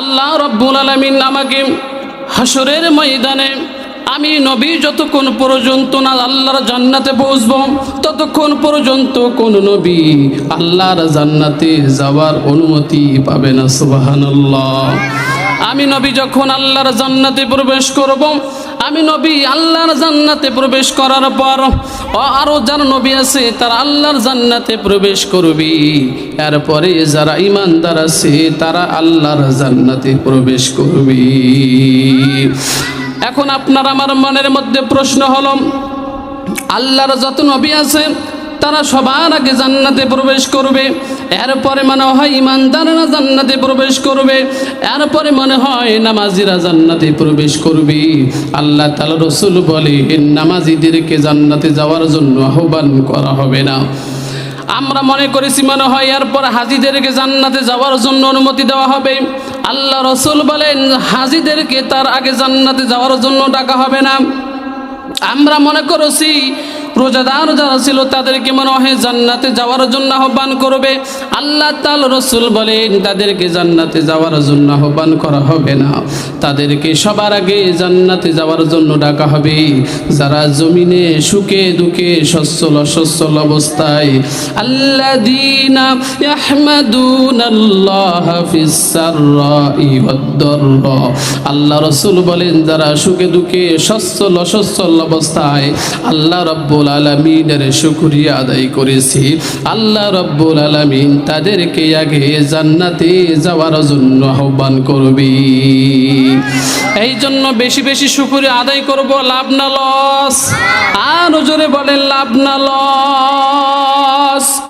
আল্লাহ রব্বুল আলমিন আমাকে হাসরের ময়দানে, আমি নবী যতক্ষণ পর্যন্ত না আল্লাহর জান্নাতে পৌঁছব, ততক্ষণ পর্যন্ত কোন নবী আল্লাহর জান্নাতে যাওয়ার অনুমতি পাবে না, সুবহানাল্লাহ। আমি নবী যখন আল্লাহর জান্নাতে প্রবেশ করব আমি নবী আল্লাহর জান্নাতে প্রবেশ করার পর, ও- আরও যার নবী আছে, তারা আল্লাহর জান্নাতে প্রবেশ করবি। এরপরে যারা ইমানদার আছে, তারা আল্লাহর জান্নাতে প্রবেশ করবি। এখন আপনার আমার মনের মধ্যে প্রশ্ন হলো, আল্লাহর যত নবী আছে তারা সবার আগে জান্নাতে প্রবেশ করবে। এরপরে মনে হয় ইমানদাররা জান্নাতে প্রবেশ করবে। এরপরে মনে হয় নামাজিরা জান্নাতে প্রবেশ করবে। আল্লাহ তালা রসুল বলে নামাজিদেরকে জান্নাতে যাওয়ার জন্য আহ্বান করা হবে না। আমরা মনে করেছি মনে হয় এরপর হাজিদেরকে জান্নাতে যাওয়ার জন্য অনুমতি দেওয়া হবে। আল্লাহ রসুল বলেন, হাজিদেরকে তার আগে জান্নাতে যাওয়ার জন্য ডাকা হবে না। আমরা মনে করেছি রোজাদার যারা ছিল তাদেরকে মনে হয় জান্নাতে যাওয়ার জন্য আহ্বান করবে। আল্লাহ তাল রসুল বলেন, তাদেরকে জান্নাতে যাওয়ার জন্য আহ্বান করা হবে না। তাদেরকে সবার আগে জান্নাতে যাওয়ার জন্য ডাকা হবে। যারা জমিনে সুখে দুঃখে সচ্ছল অসচ্ছল অবস্থায় আল্লাহ দিনা আল্লাহ রসুল বলেন, যারা সুখে দুঃখে সচ্ছল অসচ্ছল অবস্থায়, আল্লাহ রব্বুল আলমিনের শুক্রিয়া আদায় করেছি। আল্লাহ রব্বুল আলমিন তাদেরকে আগে জান্নাতে যাওয়ার জন্য আহ্বান করবি। এই জন্য বেশি বেশি শুক্রিয়া আদায় করব, লাভ না লস। আর জোরে বলেন, লাভ না লস।